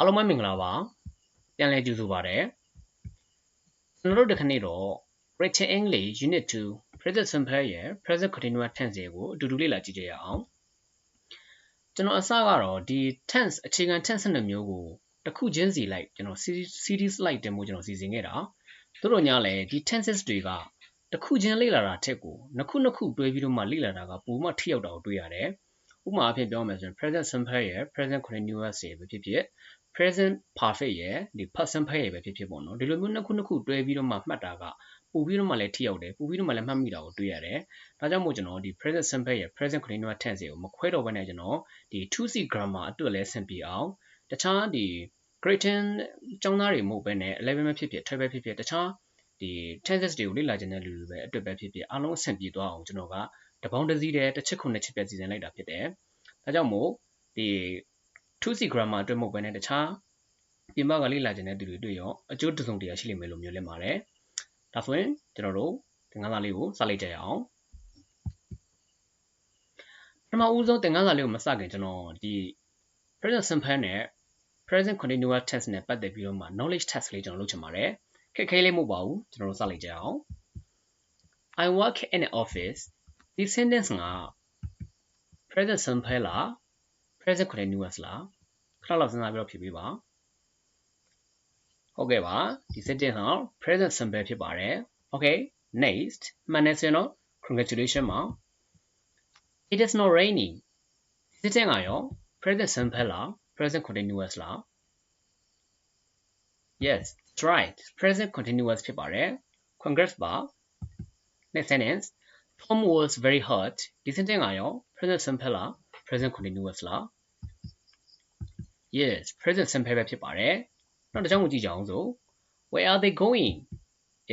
အားလုံးပဲမင်္ဂလာပါပြန်လည်ကြိုဆိုပါရစေကျွန်တော်တို့ဒီခနေ့တော့ Written English Unit 2 Present Simple ရဲ့ Present Continuous Tense တွေကိုအတူတူလေ့လာကြည့်ကြရအောင်ကျွန်တော်အစကတော့ဒီ tense အခြေခံ tense နှစ်မျိုးကိုတစ်ခုချင်းစီလိုက်ကျွန်တော် series လိုက်တင်မှုကျွန်တော်စီစဉ်ခဲ့တာတို့တော့ညာလဲဒီ tenses တွေကတစ်ခုချင်းလေ့လာတာထက်ကိုနှစ်ခုနှစ်ခုတွဲပြီးတော့မှလေ့လာတာကပိုမှထိရောက်တာကိုတွေ့ရတယ်ဥပမာအဖြစ်ပြောမယ်ဆိုရင် present simple ရဲ့ present continuous ရဲ့ပဲဖြစ်ဖြစ် present perfect ရဲ့ဒီ past simple ရဲ့ပဲဖြစ်ဖြစ်ပေါ့နော်ဒီလိုမျိုးနှစ်ခုနှစ်ခုတွဲပြီးတော့မှမှတ်တာကပို့ပြီးတော့မှလည်းထိရောက်တယ်ပို့ပြီးတော့မှလည်းမှတ်မိတာကိုတွေ့ရတယ်ဒါကြောင့်မို့ကျွန်တော်ဒီ present simple ရဲ့ present continuous tense ကိုမခွဲတော့ဘဲနဲ့ကျွန်တော်ဒီ 2C grammar အတွက်လည်းဆင်ပြေအောင်တခြားဒီ grade 10ကျောင်းသားတွေမဟုတ်ဘဲနဲ့11ပဲဖြစ်ဖြစ်12ပဲဖြစ်ဖြစ်တခြားဒီ tenses တွေကိုလေ့လာခြင်းတဲ့လူတွေပဲအတွက်ပဲဖြစ်ဖြစ်အားလုံးအဆင်ပြေသွားအောင်ကျွန်တော်ကတပေါင်းတစ်စီးတည်းတစ်ချက်ခုနှစ်ချက်ပြစီစဉ်လိုက်တာဖြစ်တယ်ဒါကြောင့်မို့ဒီ 2C grammar အတွက်မဟုတ်ဘဲနဲ့တခြားပြင်ပကလေ့လာခြင်းတဲ့သူတွေတွေ့ရောအကျိုးတစုံတရာရှိလိမ့်မယ်လို့မျိုးလင့်ပါတယ်။ဒါဆိုရင်ကျွန်တော်တို့သင်ခန်းစာလေးကိုစလိုက်ကြရအောင်။ပထမဦးဆုံးသင်ခန်းစာလေးကိုမစခင်ကျွန်တော်ဒီ present simple နဲ့ present continuous tense နဲ့ပတ်သက်ပြီးတော့မှ knowledge test လေးကျွန်တော်လုပ်ချင်ပါတယ်။ခက်ခဲလေးမဟုတ်ပါဘူးကျွန်တော်တို့စလိုက်ကြအောင်။ I work in an office ဒီ sentence က present simple လား present continuous လားခဏလောက်စဉ်းစားပြီးတော့ဖြေပေးပါဟုတ်ကဲ့ပါဒီ sentence ဟာ present simple ဖြစ်ပါတယ် okay next မှန်တယ်ဆိုရင်တော့ congratulation ပါ it is not raining ဒီ sentence ကရော present simple လား present continuous လား yes that's right present continuous ဖြစ်ပါတယ် congrats ပါ next sentence Tom was very hurt ဒီ sentence ကရော present simple လား present continuous လား yes present simple ပဲဖြစ်ပါတယ်နောက်တစ်ကြောင်းကိုကြည့်ကြအောင်ဆို where are they going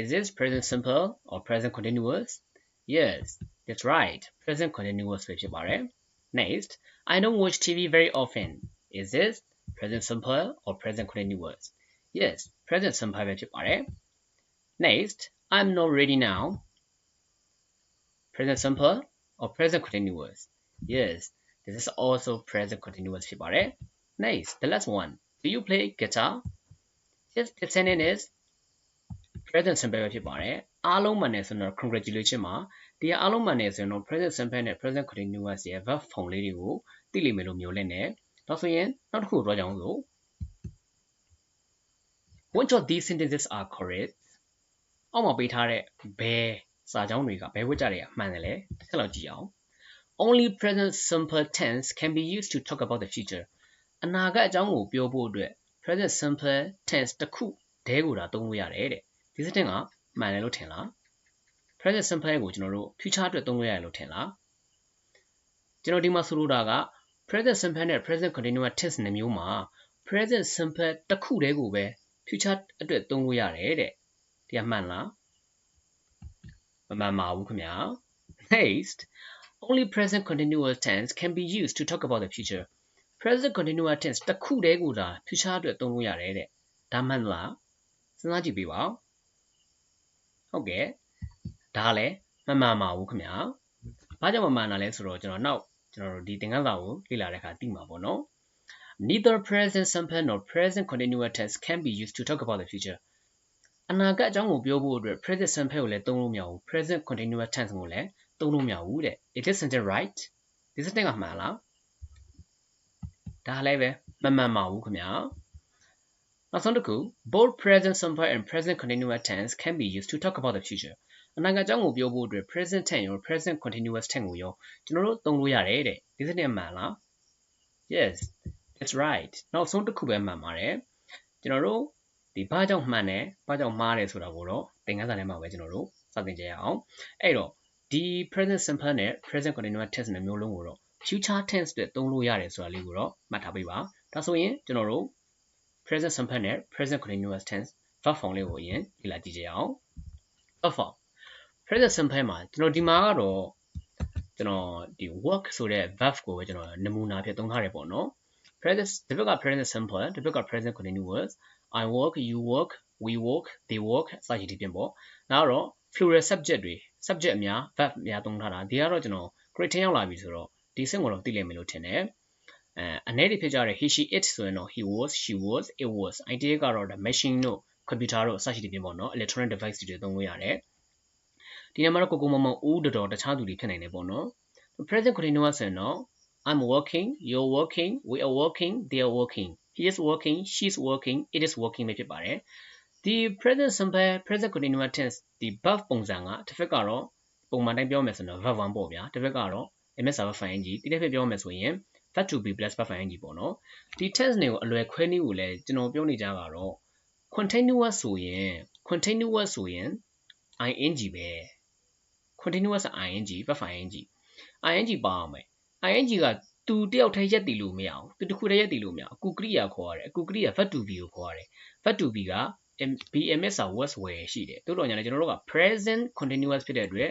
is this present simple or present continuous yes that's right present continuous ပဲဖြစ်ပါတယ် next i don't watch tv very often is this present simple or present continuous yes present simple ပဲဖြစ်ပါတယ် next i'm not ready now present simple or present continuous yes this is also present continuous ဖြစ်ပါတယ် Nice. The last one. Do you play guitar? Yes, the sentence is present simple ပဲဖြစ်ပါတယ်။အားလုံးမှန်တယ်ဆိုတော့ congratulation မှာဒီအားလုံးမှန်တယ်ဆိုရင်တော့ present simple နဲ့ present continuous ရဲ့ verb form လေးတွေကိုသိလိမ့်မယ်လို့မျိုးလင့်တယ်။ဒါဆိုရင်နောက်တစ်ခုတော့ကြအောင်ဆို Which of these sentences are correct? အောက်မှာပေးထားတဲ့ဘယ်စာကြောင်းတွေကဘယ်ဝိကြတွေအမှန်တယ်လဲ။တစ်ချက်လောက်ကြည့်အောင် Only present simple tense can be used to talk about the future. အနာဂတ်အကြောင်းကိုပြောဖို့အတွက် present simple tense တစ်ခုတည်းကိုဒါသုံးလို့ရတယ်တဲ့ဒီစတင်ကမှန်တယ်လို့ထင်လား present simple ကိုကျွန်တော်တို့ future အတွက်သုံးလို့ရတယ်လို့ထင်လားကျွန်တော်ဒီမှာဆိုလိုတာက present simple နဲ့ present continuous tense နှစ်မျိုးမှာ present simple တစ်ခုတည်းကိုပဲ future အတွက်သုံးလို့ရတယ်တဲ့ဒီကမှန်လားမမှန်ပါဘူးခင်ဗျာ next only present continuous tense can be used to talk about the future present continuous tense တစ်ခုတည်းကိုသာ future အတွက်သုံးလို့ရတယ်တဲ့ဒါမှန်လားစဉ်းစားကြည့်ပေးပါဟုတ်ကဲ့ဒါလည်းမမှန်ပါဘူးခင်ဗျာဘာကြောင့်မမှန်တာလဲဆိုတော့ကျွန်တော်နောက်ကျွန်တော်တို့ဒီသင်ခန်းစာကိုလေ့လာတဲ့အခါသိမှာပေါ့နော် neither present simple nor present continuous tense can be used to talk about the future အနာဂတ်အကြောင်းကိုပြောဖို့အတွက် present simple ကိုလည်းသုံးလို့မရဘူး present continuous tense ကိုလည်းသုံးလို့မရဘူးတဲ့ it isn't it right ဒီစတဲ့ကမှန်လား ဒါလည်းပဲမမှန်ပါဘူးခင်ဗျာနောက်ဆုံးတစ်ခု both present simple and present continuous tense can be used to talk about the future အနာဂတ်အကြောင်းကိုပြောဖို့အတွက် present tense ရော present continuous tense ကိုရောကျွန်တော်တို့သုံးလို့ရတယ်တဲ့ဒီစနစ်မှန်လား yes that's right နောက်ဆုံးတစ်ခုပဲမှန်ပါတယ်ကျွန်တော်တို့ဒီဘာကြောင့်မှန်တယ်ဘာကြောင့်မှားတယ်ဆိုတာကိုတော့သင်ခန်းစာထဲမှာပဲကျွန်တော်တို့စတင်ကြရအောင်အဲ့တော့ဒီ present simple နဲ့ present continuous tense နဲ့မျိုးလုံးကိုတော့ future tense အတွက်သုံးလို့ရတယ်ဆိုတာလေးကိုတော့မှတ်ထားပေးပါဒါဆိုရင်ကျွန်တော်တို့ present simple နဲ့ present continuous tense verb form လေးကိုအရင်လေ့လာကြည့်ကြအောင် verb form present simple မှာကျွန်တော်ဒီမှာကတော့ကျွန်တော်ဒီ work ဆိုတဲ့ verb ကိုပဲကျွန်တော်နမူနာဖြစ်သုံးထားတယ်ပေါ့နော် present ဒီဘက်က present simple ဒီဘက်က present continuous I work you work we work they work စသဖြင့်ပြင်ပေါ့နောက်တော့ plural subject တွေ subject အများ verb အများသုံးထားတာဒီကတော့ကျွန်တော် grade 10ရောက်လာပြီဆိုတော့ ဒီစင့်ကိုတော့သိလိမ့်မယ်လို့ထင်တယ်အဲအနေတွေဖြစ်ကြတဲ့ he she it ဆိုရင်တော့ he was she was it was idea ကတော့ machine တို့ computer တို့အစရှိတဲ့ပြင်ပေါ့နော် electronic device တွေသုံးလို့ရတယ်ဒီနေရာမှာတော့ကိုကိုမမဦးတော်တော်တခြားသူတွေဖြစ်နိုင်တယ်ပေါ့နော် present continuous ဆိုရင်တော့ I'm working you're working we are working they are working he is working she's working it is working ပဲဖြစ်ပါတယ်ဒီ present simple present continuous tense ဒီ verb ပုံစံကတစ်ဖက်ကတော့ပုံမှန်တိုင်းပြောမယ်ဆိုတော့ verb 1ပေါ့ဗျာတစ်ဖက်ကတော့ ms verb ing တိတိဖက်ပြောမယ်ဆိုရင် verb to be plus verb ing ပေါ့နော်ဒီ tense တွေကိုအလွယ်ခွဲနည်းကိုလည်းကျွန်တော်ပြောနေကြကတော့ continuous ဆိုရင် continuous ဆိုရင် ing ပဲ continuous ing verb ing ing ပါအောင်မယ် ing ကသူတယောက်တည်းရက်တည်လို့မရအောင်သူတစ်ခုတည်းရက်တည်လို့မရအောင်အကူကရိယာခေါ်ရတယ်အကူကရိယာ verb to be ကိုခေါ်ရတယ် verb to be က BMSR was were ရှိတယ်တိုးတော်ညာလည်းကျွန်တော်တို့က present continuous ဖြစ်တဲ့အတွက်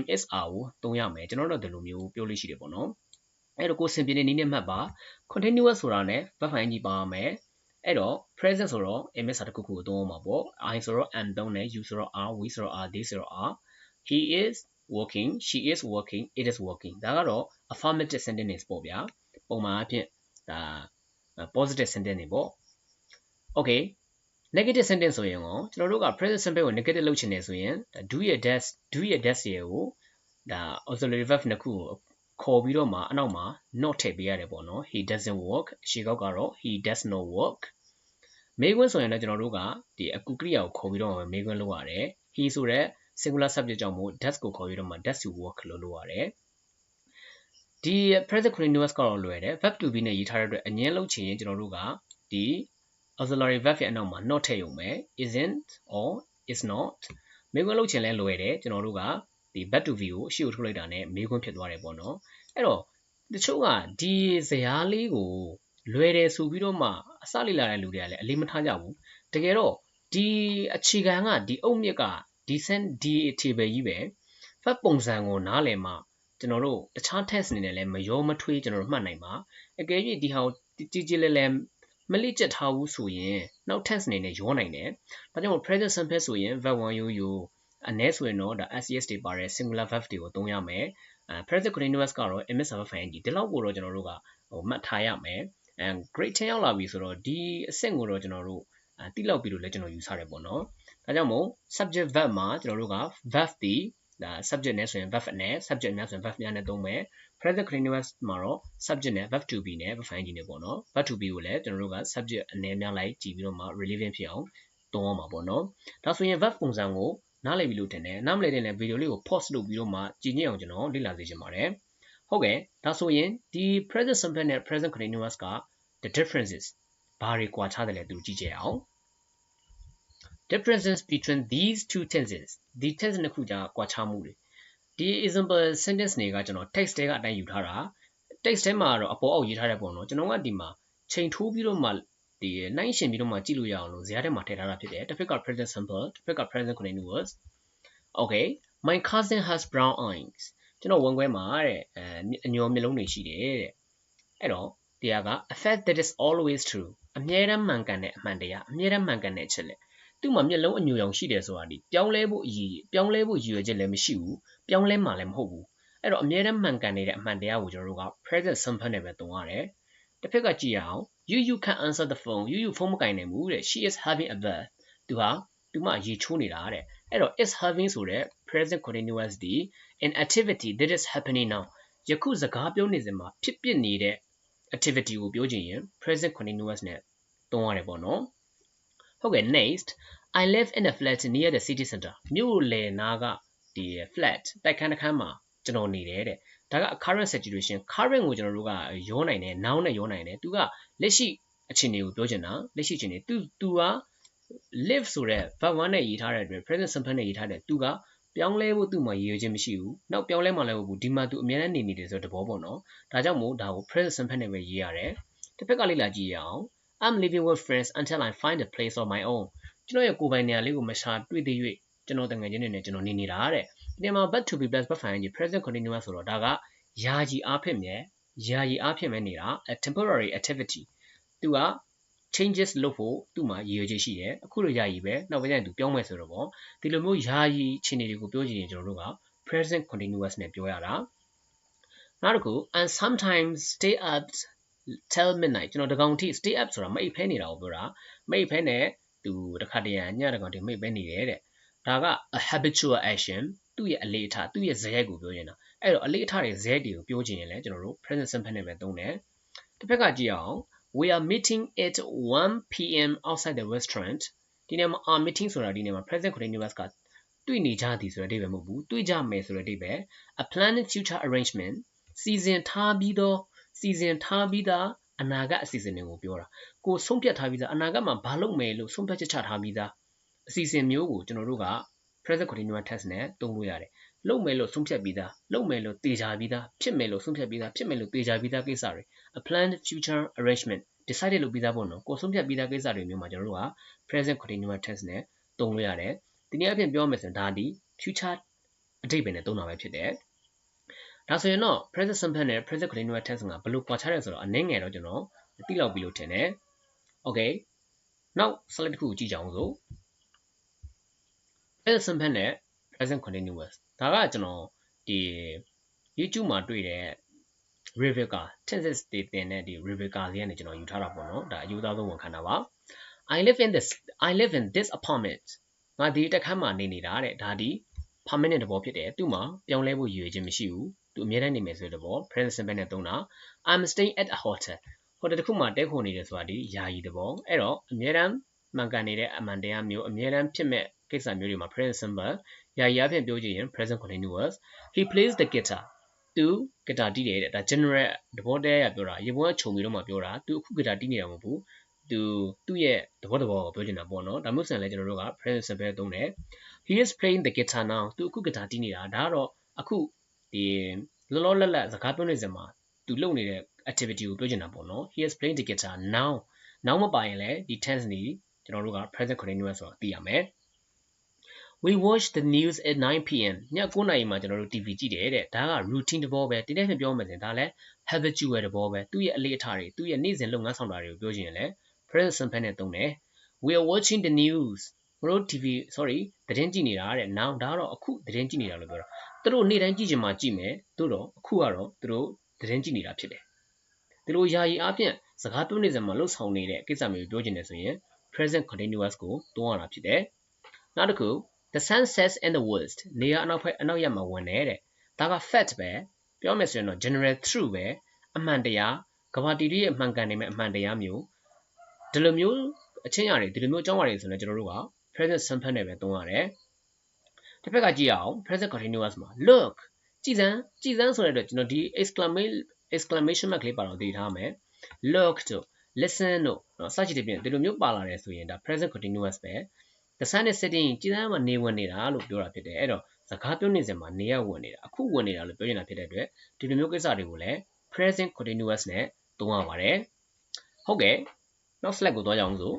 MSR ကိုသုံးရမယ်ကျွန်တော်တို့ဒီလိုမျိုးပြောလို့ရှိတယ်ပေါ့နော်အဲ့တော့ကိုစင်ပြင်းနေနည်းနဲ့မှတ်ပါ continuous ဆိုတာ ਨੇ verb ing ပါမယ်အဲ့တော့ present ဆိုတော့ MSR တစ်ခုခုကိုသုံးအောင်ပါပေါ့ I ဆိုတော့ am သုံးတယ် you ဆိုတော့ are we ဆိုတော့ are they ဆိုတော့ are he is working she is working it is working ဒါကတော့ affirmative sentence ပေါ့ဗျာပုံမှန်အဖြစ်ဒါ positive sentence တွေပေါ့ okay negative sentence ဆိုရင်ရောကျွန်တော်တို့က present simple ကို negative လုပ်ချင်တယ်ဆိုရင် do your dash do your dash ရေကိုဒါ auxiliary verb နှစ်ခုကိုခေါ်ပြီးတော့မှအနောက်မှာ not ထည့်ပေးရတယ်ပေါ့နော် he doesn't work ရှေ့ကောက်ကတော့ he does not work မေးခွန်းဆိုရင်လည်းကျွန်တော်တို့ကဒီအကူကရိယာကိုခေါ်ပြီးတော့မေးခွန်းလုပ်ရတယ် he ဆိုတဲ့ singular subject ကြောင့်မို့ does ကိုခေါ်ပြီးတော့မှ does to work လို့လုပ်ရတယ်ဒီ present continuous ကတော့လွယ်တယ် verb to be နဲ့ရေးထားတဲ့အတွက်အငင်းလုပ်ချင်ရင်ကျွန်တော်တို့ကဒီ auxiliary verb ရဲ့အနောက်မှာ not ထည့်ရုံပဲ isn't or is not မေးခွန်းလုပ်ချင်လဲလွယ်တယ်ကျွန်တော်တို့ကဒီ verb to be ကိုအရှိကိုထုတ်လိုက်တာနဲ့မေးခွန်းဖြစ်သွားတယ်ပေါ့နော်အဲ့တော့တချို့ကဒီဇယားလေးကိုလွယ်တယ်ဆိုပြီးတော့မှအစလေးလာတဲ့လူတွေကလည်းအလေးမထားကြဘူးတကယ်တော့ဒီအခြေခံကဒီအုတ်မြစ်က decent d table ကြီးပဲ verb ပုံစံကိုနားလည်မှကျွန်တော်တို့တခြား test အနေနဲ့လည်းမရောမထွေးကျွန်တော်တို့မှတ်နိုင်ပါအကယ်၍ဒီဟာကိုကြီးကြီးလဲလဲ မလိကျက်ထားဘူးဆိုရင်နောက် tense အနေနဲ့ရောနိုင်တယ်ဒါကြောင့် present simple ဆိုရင် verb 1 yo yo အ ਨੇ ဆိုရင်တော့ဒါ SES တွေပါတဲ့ singular verb တွေကိုသုံးရမယ်အဲ present continuous ကတော့ MS verb ing ဒီလောက်ကိုတော့ကျွန်တော်တို့ကဟိုမှတ်ထားရမယ်အဲ grade 10ရောက်လာပြီဆိုတော့ဒီအဆင့်ကိုတော့ကျွန်တော်တို့အဲတိလောက်ပြီလို့လည်းကျွန်တော်ယူဆတယ်ပေါ့နော်ဒါကြောင့်မို့ subject verb မှာကျွန်တော်တို့က verb ဒီဒါ subject နဲ့ဆိုရင် verb နဲ့ subject များဆိုရင် verb များနဲ့သုံးမယ် present continuous မှာတော့ subject နဲ့ verb to be နဲ့ verb ing နဲ့ပေါ့နော် verb to be ကိုလည်းကျွန်တော်တို့က subject အနေများလိုက်ကြည့်ပြီးတော့မှ relevant ဖြစ်အောင်သုံးအောင်ပါပေါ့နော်ဒါဆိုရင် verb ပုံစံကိုနားလည်ပြီလို့ထင်တယ်နားမလည်တဲ့လည်းဗီဒီယိုလေးကို pause လုပ်ပြီးတော့မှကြည့်ကြည့်အောင်ကျွန်တော်လေ့လာစေချင်ပါတယ်ဟုတ်ကဲ့ဒါဆိုရင်ဒီ present simple နဲ့ present continuous က the differences ဘာတွေကွာခြားတယ်လဲသူကြည့်ကြအောင် differences between these two tenses ဒီ tense နှစ်ခုကြားကွာခြားမှုတွေ ဒီ example sentence တွေကကျွန်တော် text တွေကအတိုင်းယူထားတာ text ထဲမှာတော့အပေါ်အောက်ရေးထားတဲ့ပုံတော့ကျွန်တော်ကဒီမှာချိန်ထိုးပြီးတော့မှဒီနှိုင်းရှင်ပြီးတော့မှကြည့်လို့ရအောင်လို့ဇာတ်ထဲမှာထည့်ထားတာဖြစ်တယ်တစ်ဖက်က present simple တစ်ဖက်က present continuous okay my cousin has brown eyes ကျွန်တော်ဝန်ခွဲမှာတဲ့အဲအညော်မျက်လုံးတွေရှိတယ်တဲ့အဲ့တော့တရားက a fact that is always true အမြဲတမ်းမှန်ကန်တဲ့အမှန်တရားအမြဲတမ်းမှန်ကန်တဲ့အချက်လက် သူ့မှာမျက်လုံးအညိုရောင်ရှိတယ်ဆိုတာဒီပြောင်းလဲဖို့အရေးပြောင်းလဲဖို့ရည်ရွယ်ချက်လည်းမရှိဘူးပြောင်းလဲမှလည်းမဟုတ်ဘူးအဲ့တော့အမြဲတမ်းမှန်ကန်နေတဲ့အမှန်တရားကိုကျွန်တော်တို့က present simple နဲ့ပဲသုံးရတယ်တစ်ဖက်ကကြည့်ရအောင် you you can answer the phone you you ဖုန်းမကင်နိုင်ဘူးတဲ့ she is having a bath သူဟာသူမရေချိုးနေတာတဲ့အဲ့တော့ is having ဆိုတဲ့ present continuous ဒီ an activity that is happening now ယခုစကားပြောနေစဉ်မှာဖြစ်ပျက်နေတဲ့ activity ကိုပြောချင်ရင် present continuous နဲ့သုံးရတယ်ပေါ့နော် ဟုတ်ကဲ့ next I live in a flat near the city center မြို့လယ်နားကဒီ flat တိုက်ခန်းတစ်ခန်းမှာကျွန်တော်နေတယ်တဲ့ဒါက current situation current ကိုကျွန်တော်တို့ကရောနိုင်တယ် noun နဲ့ရောနိုင်တယ်သူကလက်ရှိအခြေအနေကိုပြောချင်တာလက်ရှိအခြေအနေသူသူက live ဆိုတဲ့ verb 1နဲ့ရေးထားတဲ့အတွက် present simple နဲ့ရေးထားတဲ့သူကပြောင်းလဲဖို့သူ့မှာရည်ရွယ်ချက်မရှိဘူး။နောက်ပြောင်းလဲမှလည်းမဟုတ်ဘူး။ဒီမှာသူအများနဲ့နေနေတယ်ဆိုတဲ့သဘောပေါ့နော်။ဒါကြောင့်မို့ဒါကို present simple နဲ့ပဲရေးရတယ်။တစ်ဖက်ကလေ့လာကြည့်ရအောင် I'm living with friends until I find a place of my own ကျွန်တော်ရဲ့ကိုယ်ပိုင်နေရာလေးကိုမရှာတွေ့သေး၍ကျွန်တော်တငယ်ချင်းတွေနဲ့ကျွန်တော်နေနေတာတဲ့ဒီနေရာမှာ but to be plus ပတ်ဖိုင်ကြီး present continuous ဆိုတော့ဒါကယာယီအားဖြင့်မြဲယာယီအားဖြင့်ပဲနေတာ a temporary activity သူက changes လုပ်ဖို့သူ့မှာရည်ရွယ်ချက်ရှိတယ်အခုလိုယာယီပဲနောက်ပိုင်းကျရင်သူပြောင်းမယ်ဆိုတော့ပေါ့ဒီလိုမျိုးယာယီအခြေအနေတွေကိုပြောချင်ရင်ကျွန်တော်တို့က present continuous နဲ့ပြောရတာနောက်တစ်ခု and sometimes stay up till midnight ကျွန်တော်တကောင်ထိ stay up ဆိုတာမိတ်ဖဲနေတာကိုပြောတာမိတ်ဖဲနဲ့သူတခါတရံညတကောင်ထိမိတ်ဖဲနေတယ်တဲ့ဒါက a habitual action သူ့ရဲ့အလေးအထားသူ့ရဲ့ဇယက်ကိုပြောနေတာအဲ့တော့အလေးအထားတွေဇယက်တွေကိုပြောချင်ရင်လည်းကျွန်တော်တို့ present simple နဲ့ပဲသုံးတယ်တစ်ဖက်ကကြည့်အောင် we are meeting at 1 pm outside the restaurant ဒီနေ့မှာ are meeting ဆိုတာဒီနေ့မှာ present continuous ကတွေ့နေကြသည်ဆိုတဲ့အဓိပ္ပာယ်မဟုတ်ဘူးတွေ့ကြမယ်ဆိုတဲ့အဓိပ္ပာယ် a planned future arrangement စီစဉ်ထားပြီးသော စီစဉ်ထားပြီးသားအနာဂတ်အစီအစဉ်တွေကိုပြောတာကိုဆုံးဖြတ်ထားပြီးသားအနာဂတ်မှာဘာလုပ်မယ်လို့ဆုံးဖြတ်ချက်ချထားပြီးသားအစီအစဉ်မျိုးကိုကျွန်တော်တို့က present continuous tense နဲ့သုံးလို့ရတယ်လုပ်မယ်လို့ဆုံးဖြတ်ပြီးသားလုပ်မယ်လို့တေချာပြီးသားဖြစ်မယ်လို့ဆုံးဖြတ်ပြီးသားဖြစ်မယ်လို့တေချာပြီးသားကိစ္စတွေ a planned future arrangement decided လုပ်ပြီးသားပေါ့နော်ကိုဆုံးဖြတ်ပြီးသားကိစ္စတွေမျိုးမှာကျွန်တော်တို့က present continuous tense နဲ့သုံးလို့ရတယ်ဒီနေ့အပြင်ပြောမယ်ဆိုရင်ဒါဒီ future အဓိပ္ပာယ်နဲ့သုံးတာပဲဖြစ်တယ် ဒါဆိုရင်တော့ present simple နဲ့ present continuous tense ကဘယ်လိုကွာခြားလဲဆိုတော့အနည်းငယ်တော့ကျွန်တော်သိလောက်ပြီလို့ထင်တယ် okay နောက် slide တစ်ခုကြည့်ကြအောင်ဆို present simple နဲ့ present continuous ဒါကကျွန်တော်ဒီ YouTube မှာတွေ့တဲ့ Rebecca tenses တွေတင်တဲ့ဒီ Rebecca လေးကနေကျွန်တော်ယူထားတာပေါ့နော်ဒါအယူသားဆုံးဝန်ခံတာပါ I live in this I live in this apartment ငါဒီတက်ခန်းမှာနေနေတာတဲ့ဒါဒီ permanent တဘောဖြစ်တယ်သူ့မှာပြောင်းလဲဖို့ရည်ရွယ်ခြင်းမရှိဘူး သူအများတိုင်းနေမယ်ဆိုတဲ့ဘော present simple နဲ့သုံးတာ I'm staying at a hotel ဟိုတခုမှတဲခုနေတယ်ဆိုတာဒီယာယီတဘောအဲ့တော့အများတမ်းမှန်ကန်နေတဲ့အမှန်တရားမျိုးအများတမ်းဖြစ်မဲ့ကိစ္စမျိုးတွေမှာ present simple ယာယီအဖြစ်ပြောကြည့်ရင် present continuous he plays the guitar သူဂီတာတီးတယ်တဲ့ဒါ general သဘောတရားရပြောတာရေပေါ်ကခြုံပြီးတော့မှပြောတာသူအခုဂီတာတီးနေတာမဟုတ်ဘူးသူသူ့ရဲ့သဘောတဘောကိုပြောချင်တာပေါ့နော်ဒါမျိုးဆိုရင်လည်းကျွန်တော်တို့က present simple သုံးတယ် he is playing the guitar now သူအခုဂီတာတီးနေတာဒါကတော့အခု ဒီလောလောလတ်လတ်စကားပြောနေစမှာသူလုပ်နေတဲ့ activity ကိုပြောချင်တာပေါ့နော် he is playing the guitar now now မပါရင်လည်းဒီ tense နေကျွန်တော်တို့က present continuous ဆိုတာသိရမယ် we watch the news at 9 pm ည9နာရီမှာကျွန်တော်တို့ TV ကြည့်တယ်တဲ့ဒါက routine တဘောပဲဒီနေ့ဖြင့်ပြောမှဆိုရင်ဒါလည်း habitual တဘောပဲသူ့ရဲ့အလေးအထားတွေသူ့ရဲ့နေ့စဉ်လုပ်ငန်းဆောင်တာတွေကိုပြောချင်ရင်လည်း present simple နဲ့သုံးတယ် we are watching the news ဘရို TV sorry သတင်းကြည့်နေတာတဲ့ now ဒါကတော့အခုသတင်းကြည့်နေတာလို့ပြောတာ သူတို့နေ့တိုင်းကြည့်ချင်မှကြည့်မယ်သို့တော့အခုကတော့သူတို့သတင်းကြည့်နေတာဖြစ်တယ်ဒီလိုယာယီအားဖြင့်စကားပြောနေစမှာလှုပ်ဆောင်နေတဲ့ကိစ္စမျိုးပြောချင်တယ်ဆိုရင် present continuous ကိုသုံးရတာဖြစ်တယ်နောက်တစ်ခု the sun sets in the west နေရအနောက်ဘက်အနောက်ရက်မှာဝင်နေတဲ့ဒါက fact ပဲပြောမယ်ဆိုရင်တော့ general true ပဲအမှန်တရားကဘာတီတီရဲ့အမှန်ကန်နေမဲ့အမှန်တရားမျိုးဒီလိုမျိုးအချင်းအရာတွေဒီလိုမျိုးအကြောင်းအရာတွေဆိုရင်ကျွန်တော်တို့က present simple နဲ့ပဲသုံးရတယ် တစ်ဖက်ကကြည့်အောင် present continuous မှာ look ကြည်စမ်းကြည်စမ်းဆိုတဲ့အတွက်ကျွန်တော်ဒီ exclamation exclamation mark လေးပါတော့သိထားမယ် look တို့ listen တို့နော်စသဖြင့်ဒီလိုမျိုးပါလာတယ်ဆိုရင်ဒါ present continuous ပဲ the sun is setting ကြည်စမ်းမှာနေဝင်နေတာလို့ပြောတာဖြစ်တယ်အဲ့တော့စကားပြောနေစမှာနေရဝင်နေတာအခုဝင်နေတာလို့ပြောနေတာဖြစ်တဲ့အတွက်ဒီလိုမျိုးကိစ္စတွေကိုလည်း present continuous နဲ့သုံးရပါတယ်ဟုတ်ကဲ့နောက် slide ကိုသွားကြအောင်ဆို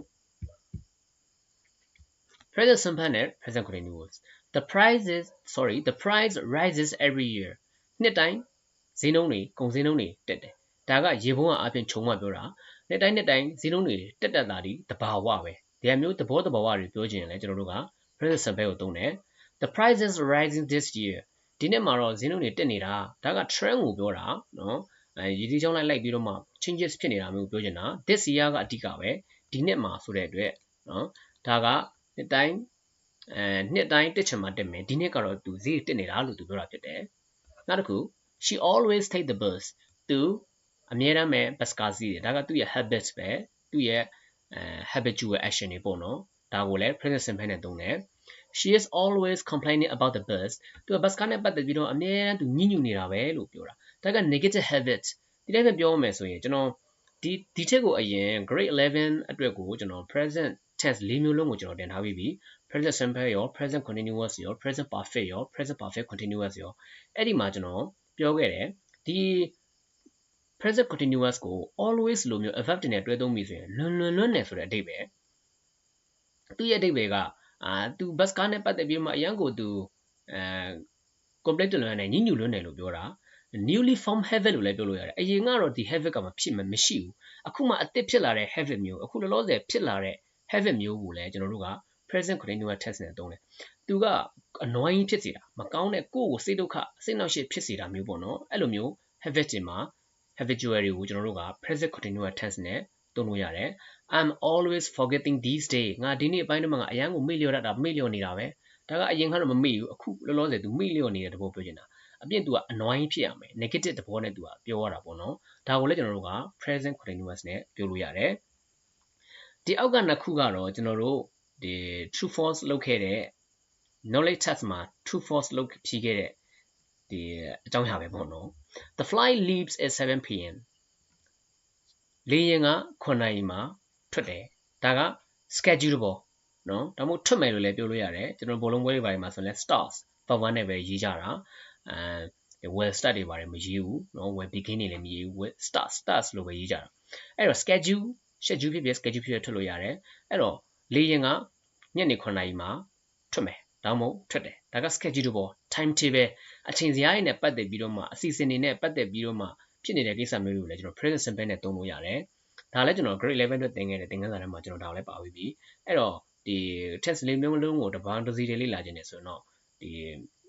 present simple နဲ့ present continuous the price is sorry the price rises every year နှစ်တိုင်းဈေးနှုန်းတွေကုန်ဈေးနှုန်းတွေတက်တယ်ဒါကရေပုံးကအပြင်ခြုံမှပြောတာနှစ်တိုင်းနှစ်တိုင်းဈေးနှုန်းတွေတက်တက်တာဒီတဘာဝပဲဒီအမျိုးသဘောတဘာဝတွေပြောချင်ရင်လည်းကျွန်တော်တို့က present simple ကိုသုံးတယ် the price is rising this year ဒီနှစ်မှာတော့ဈေးနှုန်းတွေတက်နေတာဒါက trend ကိုပြောတာနော်အဲရည်ဒီချောင်းလိုက်လိုက်ပြီးတော့မှ changes ဖြစ်နေတာမျိုးပြောချင်တာ this year ကအဓိကပဲဒီနှစ်မှာဆိုတဲ့အတွက်နော်ဒါကနှစ်တိုင်း အဲနှစ်တိုင်းတက်ချင်မှတက်မယ်ဒီနှစ်ကတော့သူဈေးတက်နေတာလို့သူပြောတာဖြစ်တယ်နောက်တစ်ခု she always take the bus သူအမြဲတမ်းပဲ bus ကားစီးတယ်ဒါကသူ့ရဲ့ habits ပဲသူ့ရဲ့အဲ habitual action တွေပေါ့နော်ဒါကိုလည်း present simple နဲ့သုံးတယ် she is always complaining about the bus သူက bus ကားနဲ့ပတ်သက်ပြီးတော့အမြဲတမ်းသူညှဉ်းညူနေတာပဲလို့ပြောတာဒါက negative habit ဒီတိုင်းပဲပြောမယ်ဆိုရင်ကျွန်တော်ဒီဒီထက်ကိုအရင် grade 11အတွက်ကိုကျွန်တော် present tense ၄မျိုးလုံးကိုကျွန်တော်တင်ထားပြီးပြီ present simple ရော present continuous ရော present perfect ရော present perfect continuous ရောအဲ့ဒီမှာကျွန်တော်ပြောခဲ့တယ်ဒီ present continuous ကို always လိုမျိုး verb တင်နဲ့တွဲသုံးပြီဆိုရင်လွန်လွန်လွန်းနေဆိုတဲ့အဓိပ္ပာယ်သူ့ရဲ့အဓိပ္ပာယ်ကအာသူ bus ကားနဲ့ပတ်သက်ပြီးမှအရန်ကိုသူအဲ complete လွန်းနေညှဉ်းညူလွန်းတယ်လို့ပြောတာ newly formed habit လို့လည်းပြောလို့ရတယ်အရင်ကတော့ဒီ habit ကမဖြစ်မရှိဘူးအခုမှအသစ်ဖြစ်လာတဲ့ habit မျိုးအခုလောလောဆယ်ဖြစ်လာတဲ့ habit မျိုးကိုလည်းကျွန်တော်တို့က present continuous tense နဲ့သုံးတယ်သူက annoying ဖြစ်စေတာမကောင်းတဲ့ကိုယ့်ကိုစိတ်ဒုက္ခစိတ်နှောက်ရှက်ဖြစ်စေတာမျိုးပေါ့နော်အဲ့လိုမျိုး habit တွေမှာ habituary ကိုကျွန်တော်တို့က present continuous tense နဲ့သုံးလို့ရတယ် I'm always forgetting these day ငါဒီနေ့အပိုင်းတမကအရန်ကိုမေ့လျော်တတ်တာမေ့လျော်နေတာပဲဒါကအရင်ကတော့မမေ့ဘူးအခုလောလောဆယ်သူမေ့လျော်နေတဲ့သဘောပြောချင်တာအပြင် तू က annoying ဖြစ်ရမယ် negative သဘောနဲ့ तू ကပြောရတာပေါ့နော်ဒါကိုလည်းကျွန်တော်တို့က present continuous နဲ့ပြောလို့ရတယ်ဒီအောက်ကနှစ်ခုကတော့ကျွန်တော်တို့ ဒီ true false လောက်ခဲ့တဲ့ knowledge test မှာ true false လောက်ဖြီးခဲ့တဲ့ဒီအကြောင်းအရာပဲပေါ့နော် the fly leaves at 7 pm လေရင်က9နာရီမှာထွက်တယ်ဒါက schedule နော်ဒါမှမဟုတ်ထွက်မယ်လို့လည်းပြောလို့ရတယ်ကျွန်တော်ဘလုံးပွဲတွေပိုင်းမှာဆိုလဲ stars ပတ်ဝန်းနဲ့ပဲရေးကြတာအဲ well start တွေပါတယ်မရေးဘူးနော် well begin တွေလည်းမရေးဘူး well start stars လို့ပဲရေးကြတာအဲ့တော့ schedule schedule ဖြစ်ဖြစ် schedule ဖြစ်ဖြစ်ထွက်လို့ရတယ်အဲ့တော့လေရင်က ညနေ9နာရီမှာထွက်မယ်ဒါမှမဟုတ်ထွက်တယ်ဒါက schedule ပေါ့ time table အချိန်စရာတွေနဲ့ပတ်သက်ပြီးတော့မှအစီအစဉ်တွေနဲ့ပတ်သက်ပြီးတော့မှဖြစ်နေတဲ့ကိစ္စမျိုးတွေကိုလည်းကျွန်တော် present simple နဲ့သုံးလို့ရတယ်ဒါလည်းကျွန်တော် grade 11အတွက်သင်ခဲ့တဲ့သင်ခန်းစာထဲမှာကျွန်တော်ဒါလည်းပါပြီးပြီအဲ့တော့ဒီ test လေးမျိုးလုံးကိုတပန်းတစ်စီတွေလေ့လာခြင်းနေဆိုရင်တော့ဒီ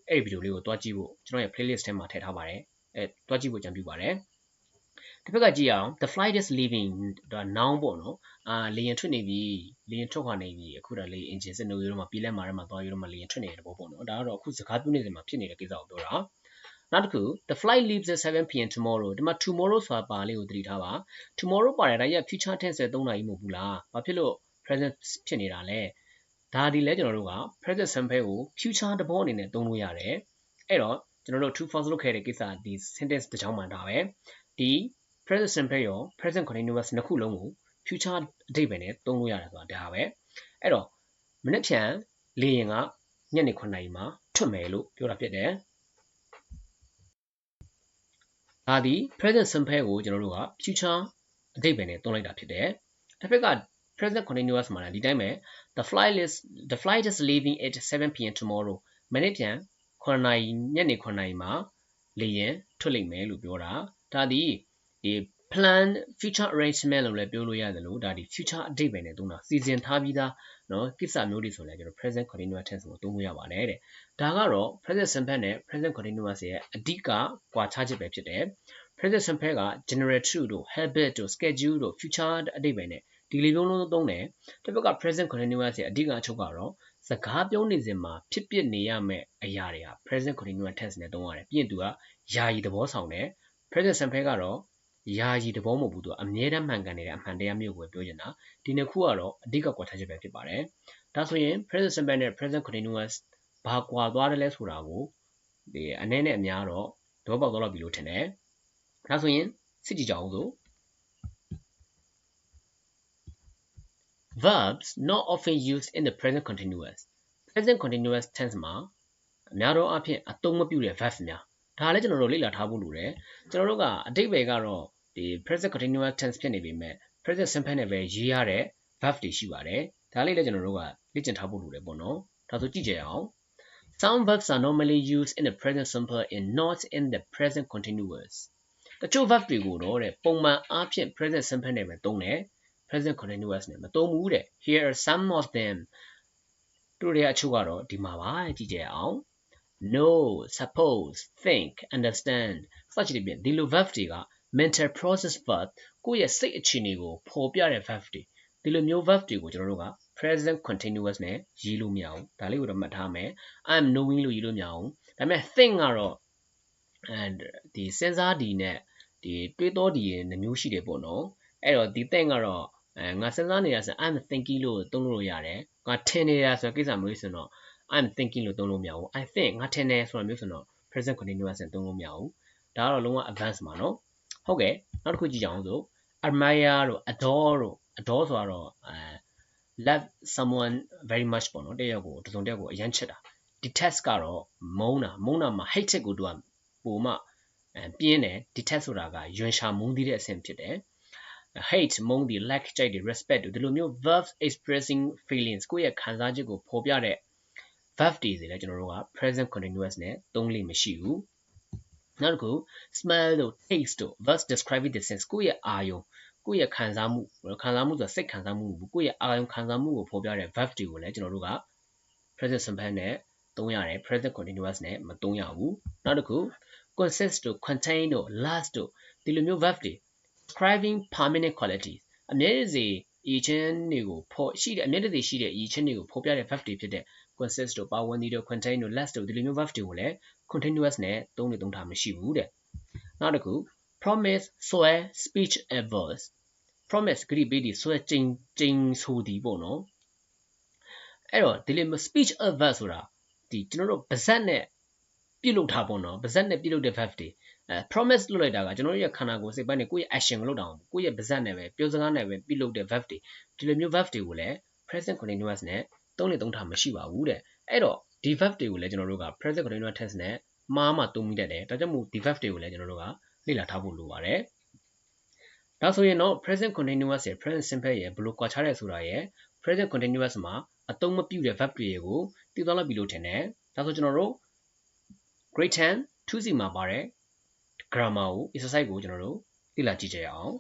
အဲ့ဒီဗီဒီယိုလေးကိုတွားကြည့်ဖို့ကျွန်တော်ရဲ့ playlist ထဲမှာထည့်ထားပါတယ်အဲတွားကြည့်ဖို့ကြံပြုပါတယ် တစ်ဖက်ကကြည့်အောင် the flight is leaving ဒါ noun ပေါ့နော်အာလေယာဉ်ထွက်နေပြီလေယာဉ်ထွက်ခွာနေပြီအခုတော့လေ engine စနူရိုးမှာပြေးလက်မှာထဲမှာသွားရိုးမှာလေယာဉ်ထွက်နေတဲ့သဘောပေါ့နော်ဒါကတော့အခုစကားပြောနေစဉ်မှာဖြစ်နေတဲ့ကိစ္စကိုပြောတာနောက်တစ်ခု the flight leaves at 7 pm tomorrow ဒီမှာ tomorrow ဆိုတာပါလေးကိုသတိထားပါ tomorrow ပါတယ်ဒါကြီးက future tense နဲ့3နာရီမဟုတ်ဘူးလားဘာဖြစ်လို့ present ဖြစ်နေတာလဲဒါဒီလဲကျွန်တော်တို့က present simple ကို future တဘောအနေနဲ့သုံးလို့ရတယ်အဲ့တော့ကျွန်တော်တို့ true false လုပ်ခဲ့တဲ့ကိစ္စဒီ sentence တစ်ချောင်းမှဒါပဲဒီ present simple ရော present continuous နှစ်ခုလုံးကို future အဓိပ္ပာယ်နဲ့သုံးလို့ရတယ်ဆိုတာဒါပဲအဲ့တော့မနေ့ဖြန်လေရင်ကညနေ9နာရီမှာထွက်မယ်လို့ပြောတာဖြစ်တယ်ဒါဒီ present simple ကိုကျွန်တော်တို့က future အဓိပ္ပာယ်နဲ့သုံးလိုက်တာဖြစ်တယ်တစ်ဖက်က present continuous မှာလည်းဒီတိုင်းပဲ the flight is the flight is leaving at 7 pm tomorrow မနေ့ပြန်9နာရီညနေ9နာရီမှာလေယာဉ်ထွက်လိမ့်မယ်လို့ပြောတာဒါဒီ ဒီ plan future arrangement လို့လည်းပြောလို့ရတယ်လို့ဒါဒီ future အဓိပ္ပာယ်နဲ့သုံးတာစီစဉ်ထားပြီးသားเนาะကိစ္စမျိုးတွေဆိုလည်းကျွန်တော် present continuous tense ကိုသုံးလို့ရပါတယ်တဲ့ဒါကတော့ present simple နဲ့ present continuous ရဲ့အဓိကကွာခြားချက်ပဲဖြစ်တယ် present simple က general true တို့ habit တို့ schedule တို့ future အဓိပ္ပာယ်နဲ့ဒီလေးလုံးလုံးသုံးတယ်တစ်ဖက်က present continuous ရဲ့အဓိကအချုပ်ကတော့စကားပြောနေစဉ်မှာဖြစ်ပျက်နေရမယ့်အရာတွေဟာ present continuous tense နဲ့သုံးရတယ်ပြီးရင်သူကယာယီသဘောဆောင်တယ် present simple ကတော့ ယာယီသဘောမဟုတ်ဘူးသူကအမြဲတမ်းမှန်ကန်နေတဲ့အမှန်တရားမျိုးကိုပြောချင်တာဒီနှစ်ခုကတော့အဓိကကွာခြားချက်ပဲဖြစ်ပါတယ်ဒါဆိုရင် present simple နဲ့ present continuous ဘာကွာသွားတယ်လဲဆိုတာကိုဒီအနည်းနဲ့အများတော့သဘောပေါက်သွားတော့ပြီလို့ထင်တယ်ဒါဆိုရင်စစ်ကြည့်ကြအောင်ဆို verbs not often used in the present continuous present continuous tense မှာအများတော့အဖြစ်အသုံးမပြုတဲ့ verbs များဒါလည်းကျွန်တော်တို့လေ့လာထားဖို့လိုတယ်ကျွန်တော်တို့ကအတိတ်ပဲကတော့ ဒီ present continuous tense ဖြစ်နေပေမဲ့ present simple နဲ့ပဲရေးရတဲ့ verb တွေရှိပါတယ်ဒါလေးလည်းကျွန်တော်တို့ကလေ့ကျင့်ထားဖို့လိုတယ်ပေါ့နော်ဒါဆိုကြည့်ကြရအောင် some verbs are normally used in the present simple and not in the present continuous တချို့ verb တွေကိုတော့တဲ့ပုံမှန်အားဖြင့် present simple နဲ့ပဲသုံးတယ် present continuous နဲ့မသုံးဘူးတဲ့ here are some of them တို့တွေအချို့ကတော့ဒီမှာပါကြည့်ကြရအောင် know suppose think understand စသဖြင့်ဒီလို verb တွေက mental process verb ကိုယ့်ရဲ့စိတ်အခြေအနေကိုဖော်ပြတဲ့ verb တွေဒီလိုမျိုး verb တွေကိုကျွန်တော်တို့က present continuous နဲ့ရေးလို့မရဘူးဒါလေးကိုတော့မှတ်ထားမယ် I'm knowing လို့ရေးလို့မရဘူးဒါပေမဲ့ think ကတော့ and ဒီစဉ်းစားဒီနဲ့ဒီတွေးတောဒီရဲ့နှမျိုးရှိတယ်ပေါ့နော်အဲ့တော့ဒီ think ကတော့အဲငါစဉ်းစားနေတာဆို I'm thinking လို့သုံးလို့ရတယ်ငါထင်နေတာဆိုကိစ္စမျိုးဆိုတော့ I'm thinking လို့သုံးလို့မရဘူး I think ငါထင်တယ်ဆိုတာမျိုးဆိုတော့ present continuous နဲ့သုံးလို့မရဘူးဒါကတော့လုံးဝ advanced မှာနော် ဟုတ်ကဲ့နောက်တစ်ခုကြည့်ကြအောင်ဆို admire တို့ adore တို့ adore ဆိုတော့အဲ love someone very much ပေါ့နော်တယောက်ကိုတစုံတယောက်ကိုအရန်ချစ်တာ detest ကတော့မုန်းတာမုန်းတာမှာ hate ကိုသူကပုံမှအဲပြင်းတယ် detest ဆိုတာကယွန်ရှာမုန်းသီးတဲ့အဆင့်ဖြစ်တယ် hate မုန်းဒီ like ကြိုက်ဒီ respect ဒီလိုမျိုး verbs expressing feelings ကိုယ့်ရဲ့ခံစားချက်ကိုဖော်ပြတဲ့ verb တွေစီလည်းကျွန်တော်တို့က present continuous နဲ့သုံးလိမ့်မရှိဘူး နောက်တစ်ခု smell တို့ taste တို့ verbs describing the sense ကိုယ့်ရဲ့အာယုံကိုယ့်ရဲ့ခံစားမှုခံစားမှုဆိုတာစိတ်ခံစားမှုမဟုတ်ဘူးကိုယ့်ရဲ့အာယုံခံစားမှုကိုဖော်ပြတဲ့ verb တွေကိုလည်းကျွန်တော်တို့က present simple နဲ့သုံးရတယ် present continuous နဲ့မသုံးရဘူးနောက်တစ်ခု consist တို့ contain တို့ last တို့ဒီလိုမျိုး verb တွေ describing permanent qualities အမြဲတစေအရေးချင်းတွေကိုဖော်ရှိတဲ့အမြဲတစေရှိတဲ့အရေးချင်းတွေကိုဖော်ပြတဲ့ verb တွေဖြစ်တဲ့ consist တို့ power တို့ contain တို့ less တို့ဒီလိုမျိုး verb တွေကိုလည်း continuous နဲ့သုံးနေသုံးထားမရှိဘူးတဲ့နောက်တစ်ခု promise swear speech adverse promise ဂရိပေးဒီဆွဲကျင်းကျင်းဆိုဒီပေါ့နော်အဲ့တော့ဒီလို speech adverse ဆိုတာဒီကျွန်တော်တို့ပါဇက်နဲ့ပြုတ်လုပ်တာပေါ့နော်ပါဇက်နဲ့ပြုတ်လုပ်တဲ့ verb တွေအဲ promise လုပ်လိုက်တာကကျွန်တော်တို့ရဲ့ခန္ဓာကိုယ်စိတ်ပိုင်းနဲ့ကိုယ့်ရဲ့ action ကိုလုပ်တာကိုယ့်ရဲ့ပါဇက်နဲ့ပဲပြောစကားနဲ့ပဲပြုတ်လုပ်တဲ့ verb တွေဒီလိုမျိုး verb တွေကိုလည်း present continuous နဲ့သုံးနေသုံးထားမရှိပါဘူးတဲ့အဲ့တော့ ဒီ verb တွေကိုလည်းကျွန်တော်တို့က present continuous tense နဲ့မှားမှသုံးမိတတ်တယ်ဒါကြောင့်မို့ဒီ verb တွေကိုလည်းကျွန်တော်တို့ကလေ့လာထားဖို့လိုပါတယ်ဒါဆိုရင်တော့ present continuous ရဲ့ present simple ရဲ့ဘယ်လိုကွာခြားလဲဆိုတာရဲ့ present continuous မှာအသုံးမပြုတဲ့ verb တွေကိုသိသွားလိုက်ပြီလို့ထင်တယ်ဒါဆိုကျွန်တော်တို့ grade 10 2C မှာပါတဲ့ grammar ကို exercise ကိုကျွန်တော်တို့လေ့လာကြည့်ကြရအောင်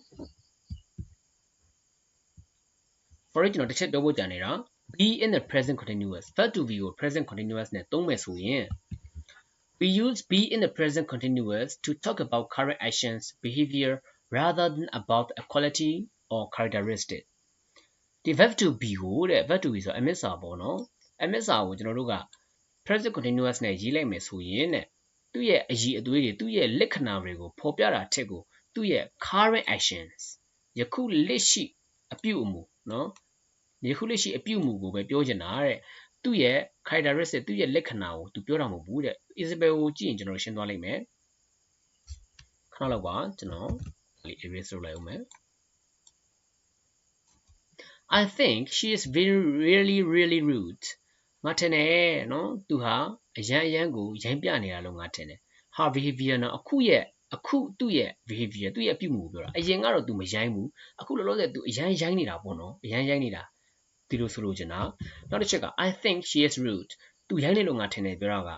for ကျွန်တော်တစ်ချက်ပြောဖို့ကြံနေတာ be in the present continuous verb to be ကို present continuous နဲ့သုံးမယ်ဆိုရင် we use be in the present continuous to talk about current actions behavior rather than about a quality or characteristic ဒီ verb to be ကိုတဲ့ verb to be ဆို MSR ပေါ့နော် MSR ကိုကျွန်တော်တို့က present continuous နဲ့ရေးလိုက်မယ်ဆိုရင်တဲ့သူ့ရဲ့အည်အသွေးတွေသူ့ရဲ့လက္ခဏာတွေကိုဖော်ပြတာထက်ကိုသူ့ရဲ့ current actions ယခုလက်ရှိအပြုအမူနော် ယခုလက်ရှိအပြုအမူကိုပဲပြောချင်တာတဲ့သူ့ရဲ့ characteristic သူ့ရဲ့လက္ခဏာကိုသူပြောတာမဟုတ်ဘူးတဲ့ Isabel ကိုကြည့်ရင်ကျွန်တော်ရှင်းသွားလိမ့်မယ်ခဏလောက်ပါကျွန်တော် erase လုပ်လိုက်အောင်မယ် I think she is very really really rude ငါထင်တယ်နော်သူဟာအရန်အရန်ကိုရိုင်းပြနေတာလို့ငါထင်တယ် her behavior နော်အခုရဲ့အခုသူ့ရဲ့ behavior သူ့ရဲ့အပြုအမူပြောတာအရင်ကတော့ तू မရိုင်းဘူးအခုလောလောဆယ် तू အရန်ရိုင်းနေတာပေါ့နော်အရန်ရိုင်းနေတာ ဒီလိုဆိုလို့ချင်တာနောက်တစ်ချက်က I think she is rude तू ရိုင်းနေလို့ငါထင်တယ်ပြောတာက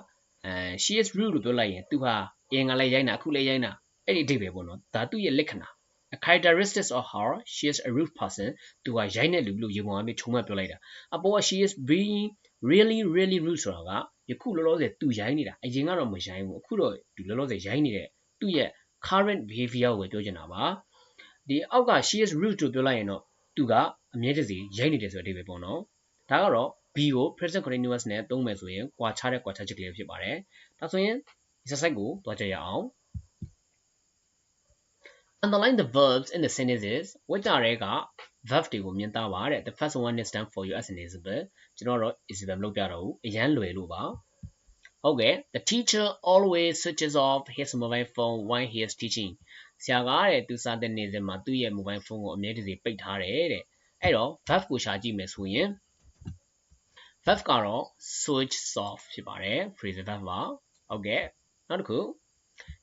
အဲ she is rude လို့ပြောလိုက်ရင် तू ဟာအရင်ကလည်းရိုင်းတာအခုလည်းရိုင်းတာအဲ့ဒီအဓိပ္ပာယ်ပေါ့နော်ဒါသူ့ရဲ့လက္ခဏာ a characteristics of her she is a rude person သူကရိုင်းတဲ့လူလို့ရေပုံအမြချုံမပြောလိုက်တာအပေါ်က she is being really really rude ဆိုတာကယခုလောလောဆယ်သူရိုင်းနေတာအရင်ကတော့မရိုင်းဘူးအခုတော့သူလောလောဆယ်ရိုင်းနေတဲ့သူ့ရဲ့ current behavior ကိုပြောချင်တာပါဒီအောက်က she is rude လို့ပြောလိုက်ရင်တော့သူက အမြဲတစေရိုက်နေတယ်ဆိုတဲ့အဓိပ္ပာယ်ပေါ့နော်ဒါကတော့ B ကို present continuous နဲ့သုံးမယ်ဆိုရင်ကွာခြားတဲ့ကွာခြားချက်ကလေးဖြစ်ပါတယ်ဒါဆိုရင် exercise ကိုတွားကြရအောင် underline the verbs in the sentences ဝတ်ကြတဲ့က verb တွေကိုမြင်သားပါတဲ့ the first one is done for you as an example ကျွန်တော်တော့ example လုပ်ပြတော့ဘူးအရန်လွယ်လို့ပါဟုတ်ကဲ့ the teacher always switches off his mobile phone while he is teaching ဆရာကတဲ့သူစားတဲ့နေစဉ်မှာသူ့ရဲ့ mobile phone ကိုအမြဲတစေပိတ်ထားတယ်တဲ့ အဲ့တော့ verb ကိုရှာကြည့်မယ်ဆိုရင် verb ကတော့ switch off ဖြစ်ပါတယ် phrasal verb ပါဟုတ်ကဲ့နောက်တစ်ခု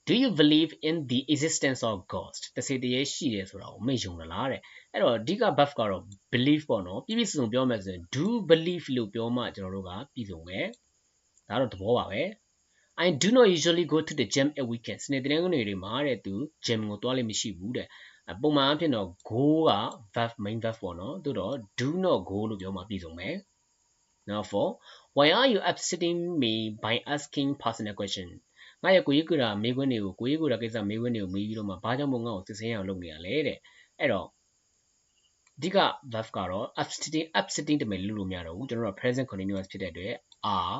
do you believe in the existence of ghost တစေတရေရှိတယ်ဆိုတာကိုမေ့ယုံလားတဲ့အဲ့တော့အဓိက buff ကတော့ believe ပေါ့နော်ပြည့်ပြည့်စုံစုံပြောမယ်ဆိုရင် do believe လို့ပြောမှကျွန်တော်တို့ကပြည့်စုံမယ်ဒါတော့သဘောပါပဲ I do not usually go to the gym at weekends နေ့တဲ့ငွေတွေမှာတဲ့သူ gym ကိုသွားလိမ့်မရှိဘူးတဲ့ ပုံမှန်အဖြစ်တော့ go က verb main verb ပေါ့နော်သို့တော့ do not go လို့ပြောမှပြည့်စုံမယ် Now for why are you upsetting me by asking personal question ငါရဲ့ကိုကြီးကရာမေးခွန်းတွေကိုကိုကြီးကရာကိစ္စမေးခွန်းတွေကိုမေးပြီးတော့မှဘာကြောင့်မို့ငါ့ကိုစစ်ဆေးအောင်လုပ်နေရလဲတဲ့အဲ့တော့အဓိက verb ကတော့ upsetting upsetting တမယ်လို့လို့မရတော့ဘူးကျွန်တော်တို့ present continuous ဖြစ်တဲ့အတွက် are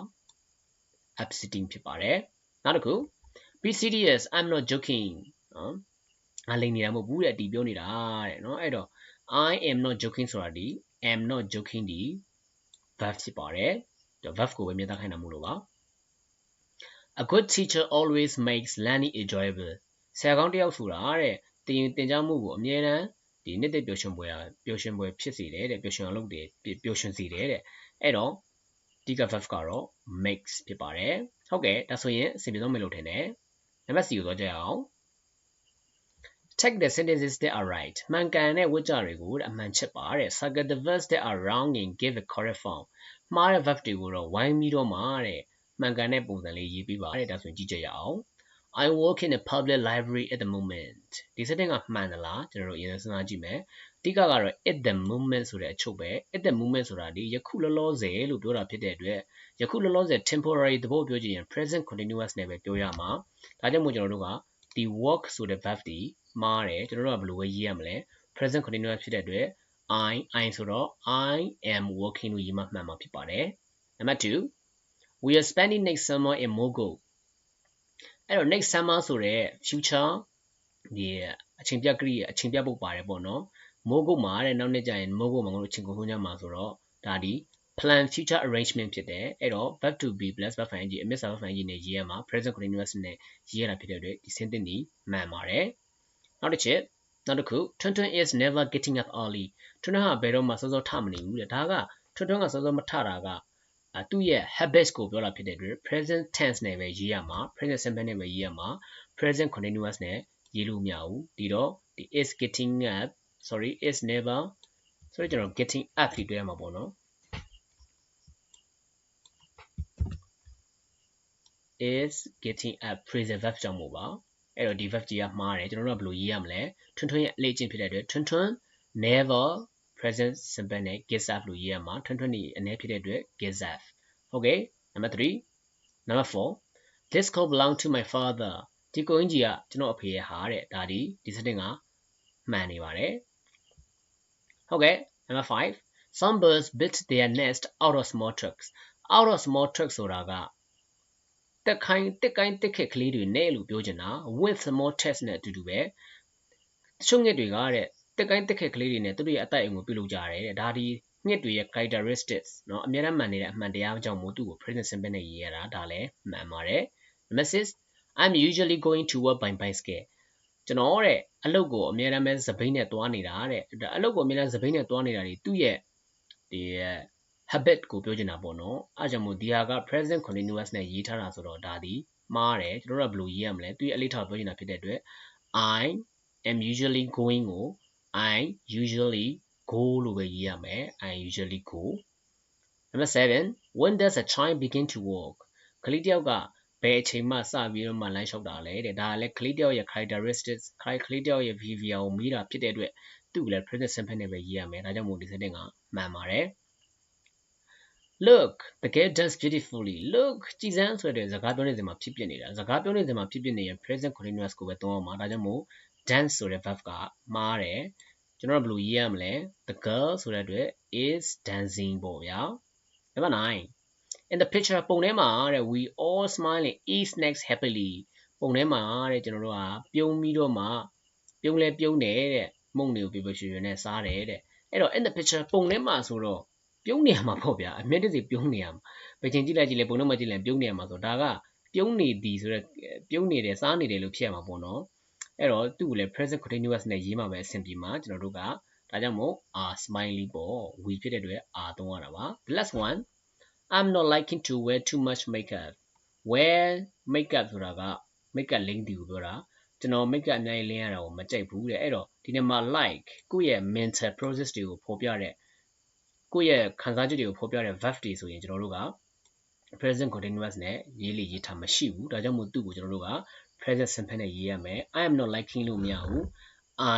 upsetting ဖြစ်ပါတယ်နောက်တစ်ခု be serious i'm not joking နော် ငါလိန်နေတာမဟုတ်ဘူးတဲ့ဒီပြောနေတာတဲ့နော်အဲ့တော့ i am not joking ဆိုတာဒီ am not joking ဒီ verb ဖြစ်ပါတယ်ဒါ verb ကိုပဲမြင်သားခိုင်းတာမို့လို့ပါ A good teacher always makes learning enjoyable ဆရာကောင်းတယောက်ဆိုတာတဲ့တင်တင်ကြားမှုကိုအမြဲတမ်းဒီနှစ်သက်ပျော်ရွှင်ပွဲပျော်ရွှင်ပွဲဖြစ်စေတယ်တဲ့ပျော်ရွှင်အောင်လုပ်တယ်ပျော်ရွှင်စေတယ်တဲ့အဲ့တော့ဒီက verb ကတော့ makes ဖြစ်ပါတယ်ဟုတ်ကဲ့ဒါဆိုရင်အစီအပြေဆုံးမယ်လို့ထင်တယ်နံပါတ် C ကိုသွားကြရအောင် check the sentences that are right မှန်ကန်တဲ့ဝကြတွေကိုအမှန်ချက်ပါတဲ့ circle the verbs that are wrong and give a correct form မှားတဲ့ verb တွေကိုတော့ဝိုင်းပြီးတော့မှာတဲ့မှန်ကန်တဲ့ပုံစံလေးရေးပေးပါတဲ့ဒါဆိုရင်ကြည့်ကြရအောင် I work in a public library at the moment ဒီစက်တင်ကမှန်သလားကျွန်တော်တို့အရင်စဉ်းစားကြည့်မယ်အဓိကကတော့ at the moment ဆိုတဲ့အချုပ်ပဲ at the moment ဆိုတာဒီယခုလောလောဆယ်လို့ပြောတာဖြစ်တဲ့အတွက်ယခုလောလောဆယ် temporary သဘောပြောကြည့်ရင် present continuous နဲ့ပဲပြောရမှာဒါကြောင့်မို့ကျွန်တော်တို့ကဒီ work ဆိုတဲ့ verb ဒီ မှားတယ်ကျွန်တော်တို့ကဘယ်လိုပဲရေးရမလဲ present continuous ဖြစ်တဲ့အတွက် I I ဆိုတော့ I am working လို့ရေးမှမှန်မှာဖြစ်ပါတယ်နံပါတ်2 we are spending next summer in Mogo အဲ့တော့ next summer ဆိုတဲ့ future ဒီအချိန်ပြကရိယာအချိန်ပြဖို့ပါတယ်ပေါ့နော်မိုးကုတ်မှာတဲ့နောက်နေ့ကျရင်မိုးကုတ်မှာငါတို့အချိန်ကုန်ဆုံးကြမှာဆိုတော့ဒါဒီ plan future arrangement ဖြစ်တယ်အဲ့တော့ verb to be plus verb ing အမြင့်စာ verb ing နဲ့ရေးရမှာ present continuous နဲ့ရေးရတာဖြစ်တဲ့အတွက်ဒီ sentence ဒီမှန်ပါတယ် နောက်တစ်ချက်နောက်တစ်ခု Tonton is never getting up early ထွန်းထွန်းကဘယ်တော့မှစောစောထမနေဘူးတဲ့ဒါကထွန်းထွန်းကစောစောမထတာကအဲသူ့ရဲ့ habits ကိုပြောတာဖြစ်တဲ့အတွက် present tense နဲ့ပဲရေးရမှာ present simple နဲ့ပဲရေးရမှာ present continuous နဲ့ရေးလို့မရဘူးဒီတော့ဒီ is getting up sorry is never sorry ကျွန်တော် getting up ပြီးတွေ့ရမှာပေါ့နော် is getting up phrasal verb ကြောင့်မို့ပါ အဲ့တော့ဒီ verb ကြီးကမှားတယ်ကျွန်တော်တို့ကဘယ်လိုရေးရမလဲထွန်းထွန်းရဲ့အလေးအကျင့်ဖြစ်တဲ့အတွက်ထွန်းထွန်း never present simple နဲ့ gets up လို့ရေးရမှာထွန်းထွန်းနေအနေဖြစ်တဲ့အတွက် gets up okay number 3 number 4 this call belong to my father ဒီကိုအင်ကြီးကကျွန်တော်အဖေရဲ့ဟာတဲ့ဒါဒီဒီစတင်ကမှန်နေပါတယ်ဟုတ်ကဲ့ number 5 some birds build their nest out of small trucks out of small trucks ဆိုတာက တက်ခိုင်းတက်ကိုင်းတက်ခက်ကလေးတွေနဲ့လို့ပြောချင်တာ with small test နဲ့အတူတူပဲတချို့ငှက်တွေကတဲ့တက်ကိုင်းတက်ခက်ကလေးတွေနဲ့သူတို့ရဲ့အတိုက်အငွေပြုလုပ်ကြတယ်တဲ့ဒါဒီငှက်တွေရဲ့ characteristics เนาะအများအားမှန်နေတဲ့အမှန်တရားကြောင့်မို့သူ့ကို present simple နဲ့ရေးရတာဒါလည်းမှန်ပါတယ် number 6 I'm usually going to work by bicycle ကျွန်တော်တဲ့အလုပ်ကိုအများအားပဲစပိန်နဲ့သွားနေတာတဲ့အလုပ်ကိုအများအားစပိန်နဲ့သွားနေတာဒီသူ့ရဲ့ဒီ habit ကိုပြောချင်တာပေါ့နော်အဲကြောင့်မို့ဒီဟာက present continuous နဲ့ရေးထားတာဆိုတော့ဒါဒီမှားတယ်ကျွန်တော်တို့ကဘယ်လိုရေးရမလဲသူရဲ့အလေးထားပြောချင်တာဖြစ်တဲ့အတွက် I am usually going ကို I usually go လို့ပဲရေးရမယ် I usually go number 7 when does a child begin to walk ကလေးတယောက်ကဘယ်အချိန်မှစပြီးတော့မှလမ်းလျှောက်တာလဲတဲ့ဒါကလည်းကလေးတယောက်ရဲ့ characteristics ကလေးတယောက်ရဲ့ behavior ကိုမိတာဖြစ်တဲ့အတွက်သူ့ကိုလည်း present simple နဲ့ပဲရေးရမယ်ဒါကြောင့်မို့ဒီ setting ကမှန်ပါတယ် look the girl does beautifully look ကြည်စမ်းဆိုတဲ့စကားပြောနေစဉ်မှာဖြစ်ပျက်နေတာစကားပြောနေစဉ်မှာဖြစ်ပျက်နေရင် present continuous ကိုပဲသုံးအောင်ပါဒါကြောင့်မို့ dance ဆိုတဲ့ verb ကမှားတယ်ကျွန်တော်တို့ဘယ်လိုရေးရမလဲ the girl ဆိုတဲ့အတွက် is dancing ပေါ့ဗျာ number 9 in the picture ပုံထဲမှာတဲ့ we all smiling eat snacks happily ပုံထဲမှာတဲ့ကျွန်တော်တို့ကပြုံးပြီးတော့မှပြုံးလဲပြုံးတယ်တဲ့မုံတွေကိုပြပြရွှေရွှေနဲ့စားတယ်တဲ့အဲ့တော့ in the picture ပုံထဲမှာဆိုတော့ ပြုံးနေရမှာပေါ့ဗျာအမြင့်တစီပြုံးနေရမှာဘယ်ချိန်ကြည့်လိုက်ကြည့်လဲပုံထဲမှာကြည့်လိုက်ပြုံးနေရမှာဆိုဒါကပြုံးနေသည်ဆိုတော့ပြုံးနေတယ်စားနေတယ်လို့ဖြစ်ရမှာပေါ့နော်အဲ့တော့သူ့ကိုလည်း present continuous နဲ့ရေးမှာပဲအဆင်ပြေမှာကျွန်တော်တို့ကဒါကြောင့်မို့ are smiley ပေါ့ we ဖြစ်တဲ့အတွက် are သုံးရတာပါ the last one I'm not liking to wear too much makeup wear makeup ဆိုတာက makeup လိမ့်တီကိုပြောတာကျွန်တော် makeup အများကြီးလင်းရတာကိုမကြိုက်ဘူးတဲ့အဲ့တော့ဒီနေ့မှာ like ကိုယ့်ရဲ့ mental process တွေကိုဖော်ပြတဲ့ ကိုယ့်ရဲ့ခံစားချက်တွေကိုဖော်ပြတဲ့ verb တွေဆိုရင်ကျွန်တော်တို့က present continuous နဲ့ရေးလေရေးထားမရှိဘူးဒါကြောင့်မို့သူ့ကိုကျွန်တော်တို့က present simple နဲ့ရေးရမယ် I am not liking လို့မရဘူး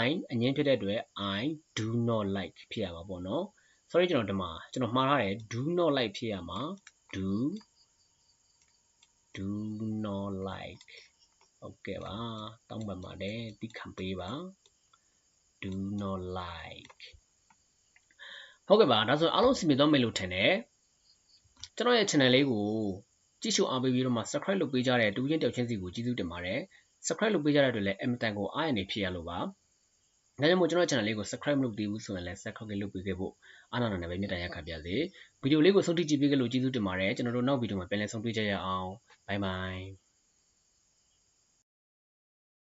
I အငင်းဖြစ်တဲ့အတွက် I do not like ဖြစ်ရမှာပေါ့နော် sorry ကျွန်တော်ဒီမှာကျွန်တော်မှားထားတယ် do not like ဖြစ်ရမှာ do do not like ဟုတ်ကဲ့ပါတောင်းပန်ပါတယ်တိခံပေးပါ do not like ဟုတ်ကဲ့ပါဒါဆိုအားလုံးစီမံသွားမယ်လို့ထင်တယ်ကျွန်တော်ရဲ့ channel လေးကိုကြည့်ရှုအားပေးပြီးတော့မှ subscribe လုပ်ပေးကြတဲ့တူချင်းတောက်ချင်းစီကိုကျေးဇူးတင်ပါတယ် subscribe လုပ်ပေးကြတဲ့အတွက်လည်းအင်မတန်ကိုအားရနေဖြစ်ရလို့ပါဒါကြောင့်မို့ကျွန်တော် channel လေးကို subscribe လုပ်သေးဘူးဆိုရင်လည်း subscribe လုပ်ပေးခဲ့ဖို့အားနာနာပဲမြတ်တရားခံပြစေဗီဒီယိုလေးကိုဆုံးထိကြည့်ပေးကြလို့ကျေးဇူးတင်ပါတယ်ကျွန်တော်တို့နောက်ဗီဒီယိုမှာပြန်လည်ဆုံတွေ့ကြရအောင် bye bye